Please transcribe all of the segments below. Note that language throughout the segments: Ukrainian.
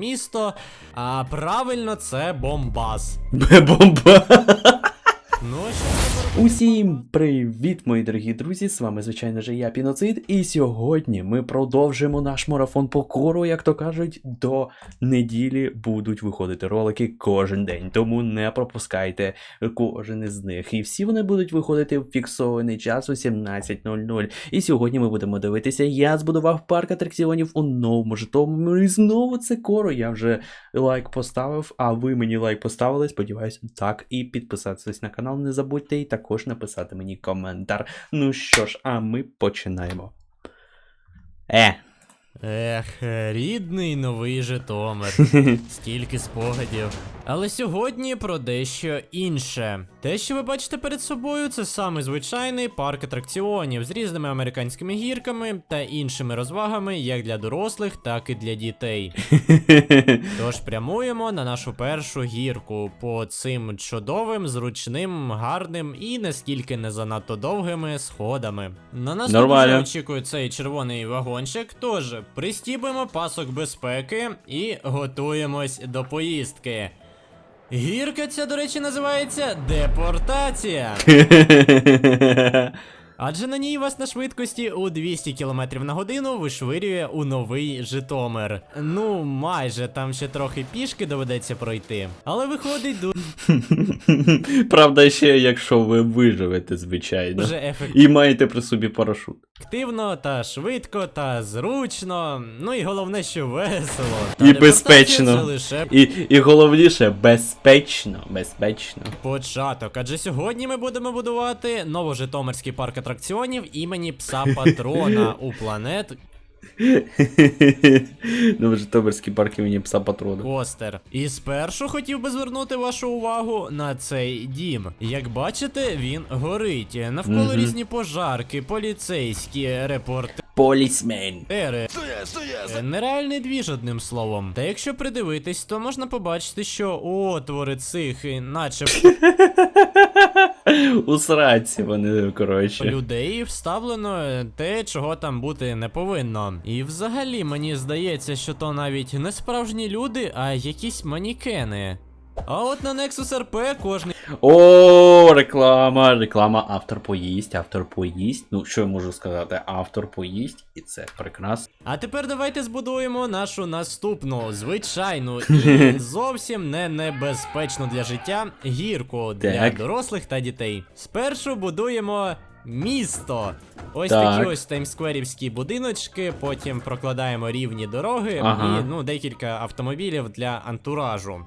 місто. А правильно, це Бомбас. Бомба. Ну, що? Усім привіт, мої дорогі друзі! З вами, звичайно ж, я Піноцид, і сьогодні ми продовжимо наш марафон по кору, як то кажуть, до неділі будуть виходити ролики кожен день, тому не пропускайте кожен із них. І всі вони будуть виходити в фіксований час о 17.00. І сьогодні ми будемо дивитися, я збудував парк атракціонів у новому Житомирі. І знову це коро. Я вже лайк поставив, а ви мені лайк поставили. Сподіваюсь, так. І підписатися на канал не забудьте, і також написати мені коментар. Ну що ж, а ми починаємо. Е. Ех, рідний новий Житомир. Стільки спогадів. Але сьогодні про дещо інше. Те, що ви бачите перед собою, це саме звичайний парк атракціонів з різними американськими гірками та іншими розвагами як для дорослих, так і для дітей. Тож прямуємо на нашу першу гірку по цим чудовим, зручним, гарним і наскільки не занадто довгими сходами. На нас тут очікує цей червоний вагончик. Тож пристібуємо пасок безпеки і готуємось до поїздки. Гірка ця, до речі, називається депортація. Адже на ній вас на швидкості у 200 км на годину вишвирює у новий Житомир. Ну, майже там ще трохи пішки доведеться пройти. Але виходить Правда, ще якщо ви виживете, звичайно. дуже. І маєте при собі парашут. Активно та швидко та зручно. Ну і головне, що весело. І безпечно. Лише І, і головніше, безпечно. Безпечно. початок. Адже сьогодні ми будемо будувати новожитомирський парк атракціонів імені пса патрона у планет Ну, Житомирський парк імені пса патрона. Костер. І спершу хотів би звернути вашу увагу на цей дім. Як бачите, він горить. Навколо Мгм. різні пожарки, поліцейські репортери. Полісмен. Е, Нереальний двіж, одним словом. Та якщо придивитись, то можна побачити, що отвори цих, наче У сраці вони, коротше. людей вставлено е, те, чого там бути не повинно. І взагалі мені здається, що то навіть не справжні люди, а якісь манікени. А от на Nexus RP кожний О, реклама, реклама. Автор поїсть, автор поїсть. Ну, що я можу сказати? Автор поїсть, і це прекрасно. А тепер давайте збудуємо нашу наступну, звичайну і зовсім не небезпечну для життя гірку для Так. дорослих та дітей. Спершу будуємо місто. Ось Так. такі ось таймскверівські будиночки, потім прокладаємо рівні дороги Ага. і ну декілька автомобілів для антуражу.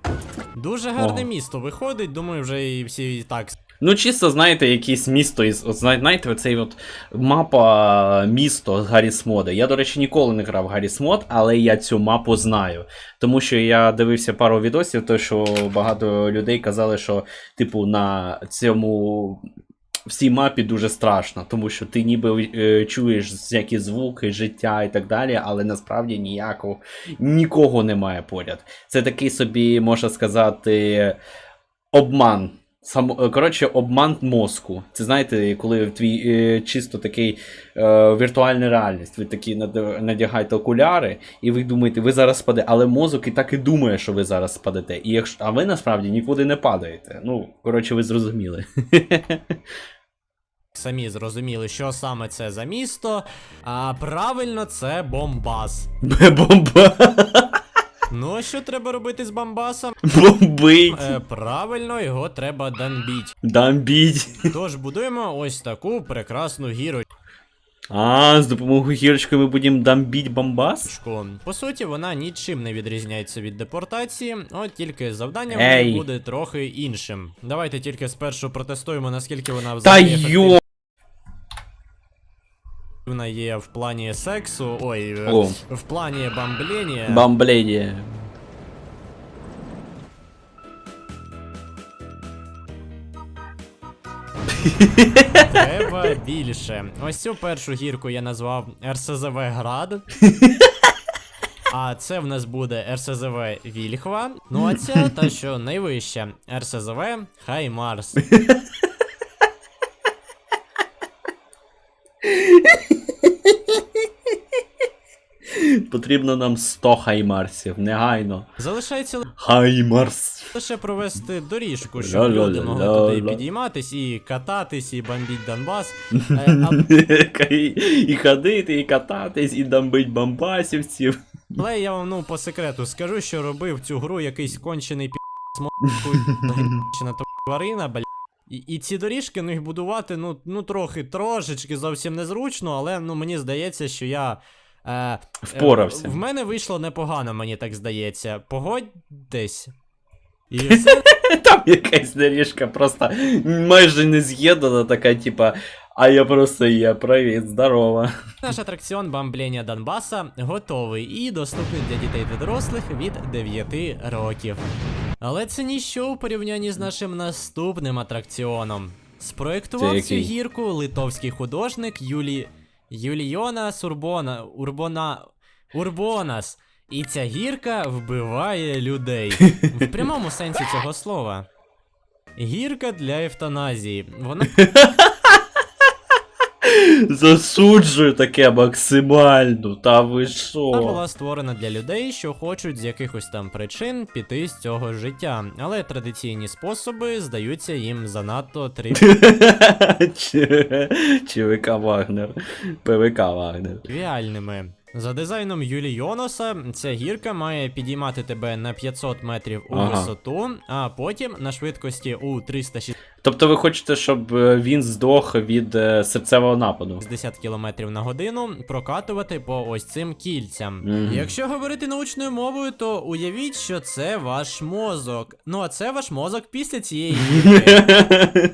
Дуже гарне Ого. місто виходить, думаю, вже і всі і так Ну, чисто, знаєте, якесь місто із. От, знаєте, оцей от мапа місто з Гарріс Мода. Я, до речі, ніколи не грав в Гарріс Мод, але я цю мапу знаю. Тому що я дивився пару відосів, то що багато людей казали, що, типу, на цьому. В цій мапі дуже страшно, тому що ти ніби е, чуєш всякі звуки, життя і так далі, але насправді ніякого нікого немає поряд. Це такий собі, можна сказати, обман. Сам, е, коротше, обман мозку. Це знаєте, коли твій е, чисто такий е, віртуальна реальність. Ви такі надягаєте окуляри, і ви думаєте, ви зараз спадете, але мозок і так і думає, що ви зараз спадете. І якщо, а ви насправді нікуди не падаєте. Ну, коротше, ви зрозуміли. самі зрозуміли, що саме це за місто. А правильно, це Бомбас. Бомба. Ну, а що треба робити з Бомбасом? Бомбить. Е, правильно, його треба дамбіть. Дамбіть. Тож будуємо ось таку прекрасну гірочку. А, з допомогою гірочки ми будемо дамбіть бомбас? По суті, вона нічим не відрізняється від депортації, от тільки завдання Ей. буде трохи іншим. Давайте тільки спершу протестуємо, наскільки вона Та взагалі йо. Ефективна є в плані сексу. Ой, е, О. в плані бамблення. Бамбледі. Треба більше. Ось цю першу гірку я назвав РСЗВ Град. А це в нас буде РСЗВ Вільхва. Ну а ця та що найвища РСЗВ Хай Марс. Потрібно нам 100 хаймарсів, негайно. Залишається Хаймарс. лише провести доріжку, щоб Ля-ля-ля-ля-ля. люди могли туди підійматись і кататись, і бомбіть Донбас. Е, а- І ходити, і кататись, і дамбить бамбасівців. Але я вам ну по секрету скажу, що робив цю гру якийсь кончений пі на тварина, бля. І, і ці доріжки, ну їх будувати, ну, ну трохи, трошечки зовсім незручно, але ну мені здається, що я. Е, Впорався. Е, в мене вийшло непогано, мені так здається. Погодьтесь. І все Там якась доріжка просто майже не з'єднана, така, типа, а я просто є, привіт, здорово. Наш атракціон бомблення Донбаса готовий і доступний для дітей та дорослих від 9 років. Але це ніщо у порівнянні з нашим наступним атракціоном. Спроектував цю гірку литовський художник Юлі... Юліонас Урбона... Урбона... Урбонас. І ця гірка вбиває людей. В прямому сенсі цього слова. Гірка для евтаназії. Вона Засуджую таке максимально, та ви Вона була створена для людей, що хочуть з якихось там причин піти з цього життя, але традиційні способи здаються їм занадто Чи- ЧВК Вагнер. ПВК Вагнер. За дизайном Юлі Йоноса, ця гірка має підіймати тебе на 500 метрів у Ага. висоту, а потім на швидкості у 360 Тобто ви хочете, щоб е, він здох від е, серцевого нападу? км на годину прокатувати по ось цим кільцям. Мгм. Якщо говорити научною мовою, то уявіть, що це ваш мозок. Ну а це ваш мозок після цієї гірки.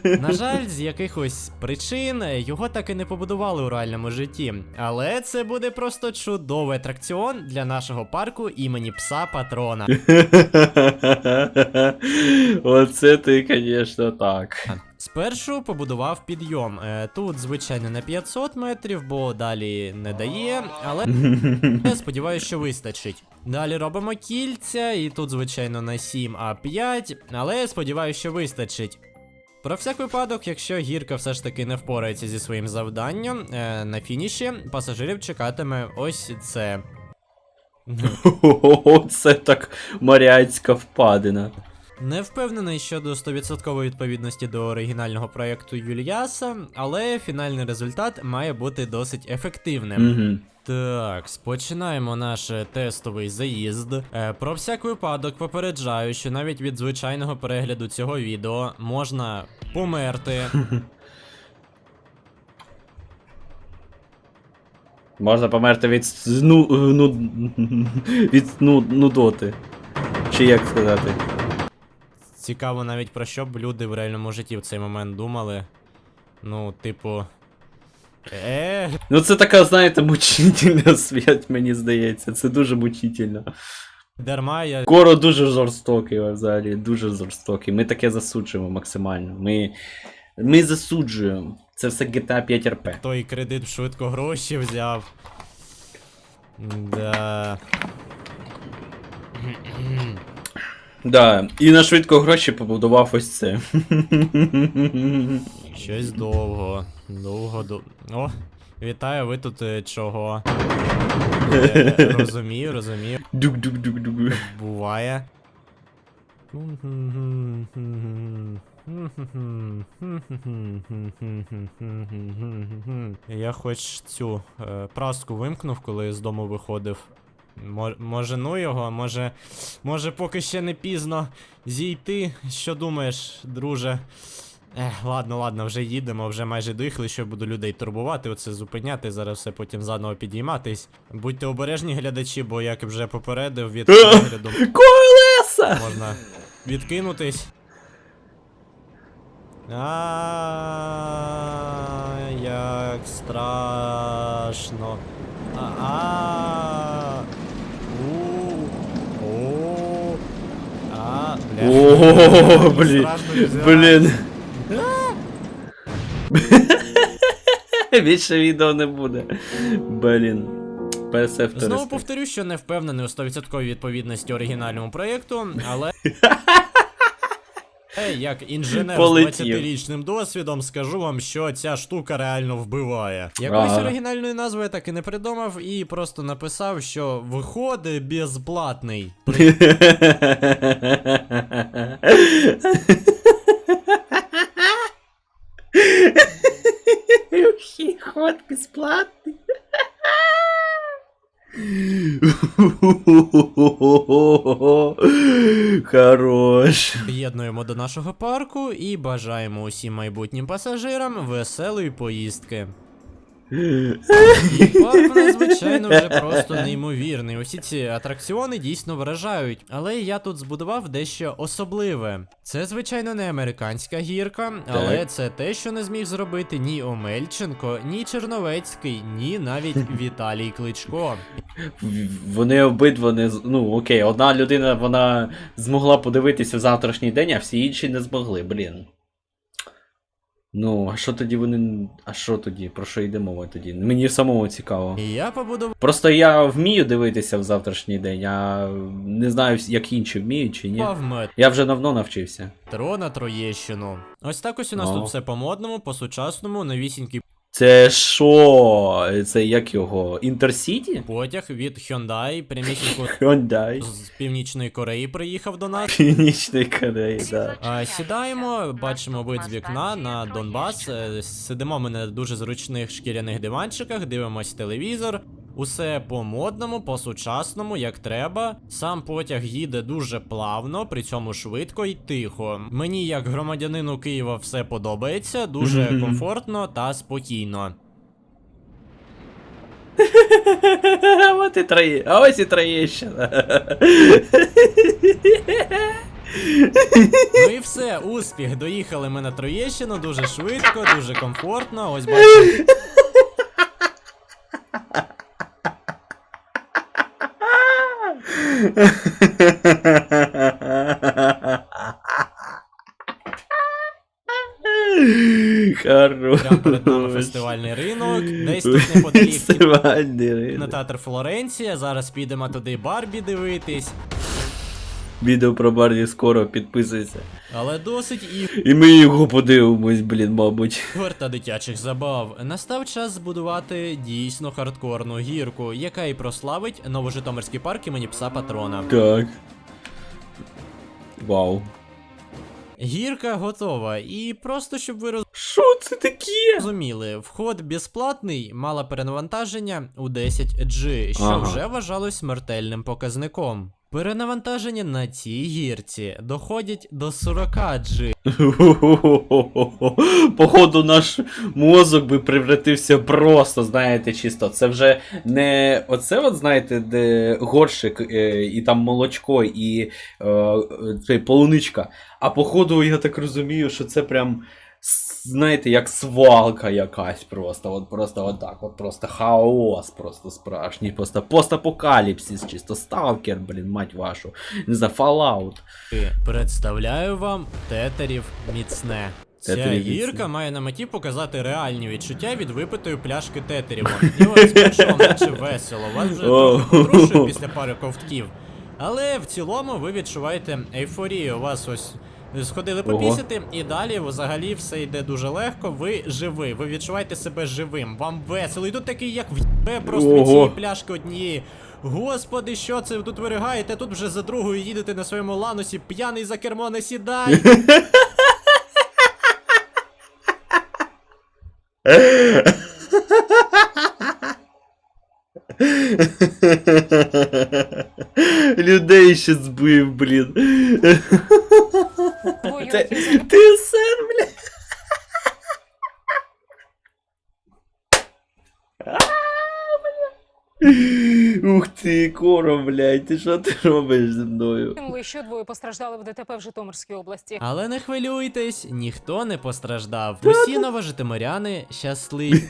На жаль, з якихось причин його так і не побудували у реальному житті. Але це буде просто чудовий атракціон для нашого парку імені пса патрона. Оце ти, звісно, так. Спершу побудував підйом. Е, Тут, звичайно, на 500 метрів, бо далі не дає, але я сподіваюся, що вистачить. Далі робимо кільця, і тут, звичайно, на 7 а 5, але я сподіваюся, що вистачить. Про всяк випадок, якщо гірка все ж таки не впорається зі своїм завданням, е, на фініші пасажирів чекатиме ось це. Оце так моряцька впадина. Не впевнений щодо 100% відповідності до оригінального проєкту Юліаса, але фінальний результат має бути досить ефективним. Угу. Так, починаємо наш тестовий заїзд. Е, про всяк випадок попереджаю, що навіть від звичайного перегляду цього відео можна померти. Можна померти від сну, ну, від ну, нудоти. Чи як сказати? Цікаво навіть про що б люди в реальному житті в цей момент думали. Ну, типу. Е, Ну це така, знаєте, мучительна смерть, мені здається. Це дуже мучительно. дарма я Коро дуже жорстокий взагалі, дуже жорстокий. Ми таке засуджуємо максимально. Ми, ми засуджуємо. Це все GTA 5 RP. той кредит швидко гроші взяв. Да. Да, і на швидко гроші побудував ось це. Щось довго. Довго до. О! Вітаю, ви тут е, чого? Е, розумію, розумію. Дук-дук-дук-дук. Буває. Я хоч цю е, праску вимкнув, коли з дому виходив. Мо- Може, ну його, може. Може, поки ще не пізно зійти. Що думаєш, друже? Ех, ладно, ладно, вже їдемо, вже майже доїхали, що буду людей турбувати, оце зупиняти, зараз все потім заново підійматись. Будьте обережні, глядачі, бо як вже попередив від перегляду Колеса! можна відкинутись. А, як страшно. А, у, о, а, бля. О, блін. Блін. Більше відео не буде. Блін. PSF Знову повторю, що не впевнений у 100% відповідності оригінальному проєкту, але. Е, Як інженер Полетів. з 20-річним досвідом скажу вам, що ця штука реально вбиває. Якоїсь Ага. оригінальної назви я так і не придумав, і просто написав, що виходить безплатний. Ход бесплатный. Хорош. Приєднуємо до нашого парку і бажаємо усім майбутнім пасажирам веселої поїздки. Парк надзвичайно вже просто неймовірний. Усі ці атракціони дійсно вражають. Але я тут збудував дещо особливе. Це, звичайно, не американська гірка, але Так. це те, що не зміг зробити ні Омельченко, ні Черновецький, ні навіть Віталій Кличко. Вони обидва не ну окей, одна людина вона змогла подивитися в завтрашній день, а всі інші не змогли, блін. Ну, а що тоді вони. А що тоді? Про що йде мова тоді? Мені самому цікаво. Я побудував. Просто я вмію дивитися в завтрашній день, а не знаю, як інші вміють чи ні. метро Я вже давно навчився. на Троєщину. Ось так ось у нас О. тут все по-модному, по-сучасному, новісінький Це що? Це як його? Інтерсіті? потяг від Hyundai, приміщенку Hyundai. з Північної Кореї приїхав до нас. Північний Кореї, да. А, сідаємо, бачимо вид з вікна на Донбас. Сидимо ми на дуже зручних шкіряних диванчиках, дивимось телевізор. Усе по-модному, по-сучасному, як треба. Сам потяг їде дуже плавно, при цьому швидко і тихо. Мені, як громадянину Києва, все подобається, дуже комфортно та спокійно. От і троє. А ось і Троєщина. Ну і все, успіх. Доїхали ми на Троєщину дуже швидко, дуже комфортно. Ось бачимо. Хорош. Прямо перед нами фестивальний ринок, десь тут неподалік Фестивальний ринок. кінотеатр Флоренція. Зараз підемо туди Барбі дивитись. Відео про Барні скоро підписуйся. Але досить І І ми його подивимось, блін, мабуть. ігор та дитячих забав. Настав час збудувати дійсно хардкорну гірку, яка і прославить Новожитомирський парк імені пса патрона. Так. Вау. Гірка готова, і просто щоб ви Що це таке? розуміли, вход безплатний, мала перенавантаження у 10G, що Ага. вже вважалось смертельним показником. Перенавантаження на цій гірці доходять до 40G. Походу, наш мозок би превратився просто, знаєте, чисто. Це вже не оце, от, знаєте, де горщик е, і там молочко, і е, цей полуничка. А походу, я так розумію, що це прям. Знаєте, як свалка якась просто, от просто отак, от просто хаос, просто справжній, просто постапокаліпсис, чисто сталкер, блін, мать вашу, не знаю, Fallout. Представляю вам тетерів міцне. Ця гірка має на меті показати реальні відчуття від випитої пляшки тетеріва. І ось спершу наче весело, вас вже трохи після пари ковтків. Але в цілому ви відчуваєте ейфорію. У вас ось сходили Ого. попісити, і далі взагалі все йде дуже легко. Ви живі, ви відчуваєте себе живим, вам весело. І тут такий, як в'єбе просто від цієї пляшки однієї. Господи, що це ви тут виригаєте? Тут вже за другою їдете на своєму ланусі, п'яний за кермо не сідай. Людей ще збив, блін. Твою фізику. ти сер, блін. Ух ти, коро, блядь, ти що ти робиш зі мною? Кинули, що двоє постраждали в ДТП в Житомирській області. Але не хвилюйтесь, ніхто не постраждав. Усі новожитомиряни щасливі.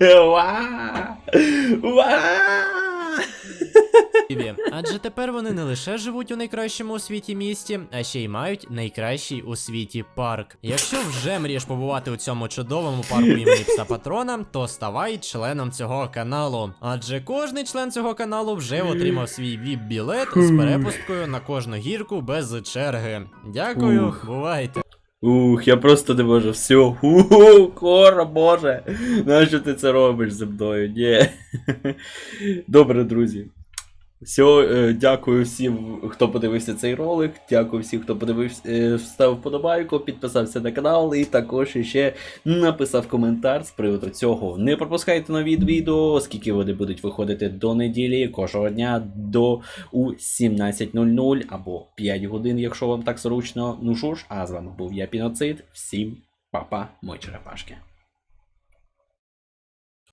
Ва! Ва! Адже тепер вони не лише живуть у найкращому у світі місті, а ще й мають найкращий у світі парк. Якщо вже мрієш побувати у цьому чудовому парку імені пса патрона, то ставай членом цього каналу. Адже кожний член цього каналу вже отримав свій віп-білет з перепусткою на кожну гірку без черги. Дякую, Ух. бувайте. Ух, я просто не можу. Все. Уху, кора, боже. Нащо ти це робиш зі мною? Ні. Добре, друзі. Все, е, дякую всім, хто подивився цей ролик. Дякую всім, хто подивився, е, встав вподобайку, підписався на канал і також ще написав коментар з приводу цього. Не пропускайте нові відео, оскільки вони будуть виходити до неділі кожного дня до у 17.00 або 5 годин, якщо вам так зручно. Ну що ж, а з вами був я Піноцид. Всім па-па, мої черепашки.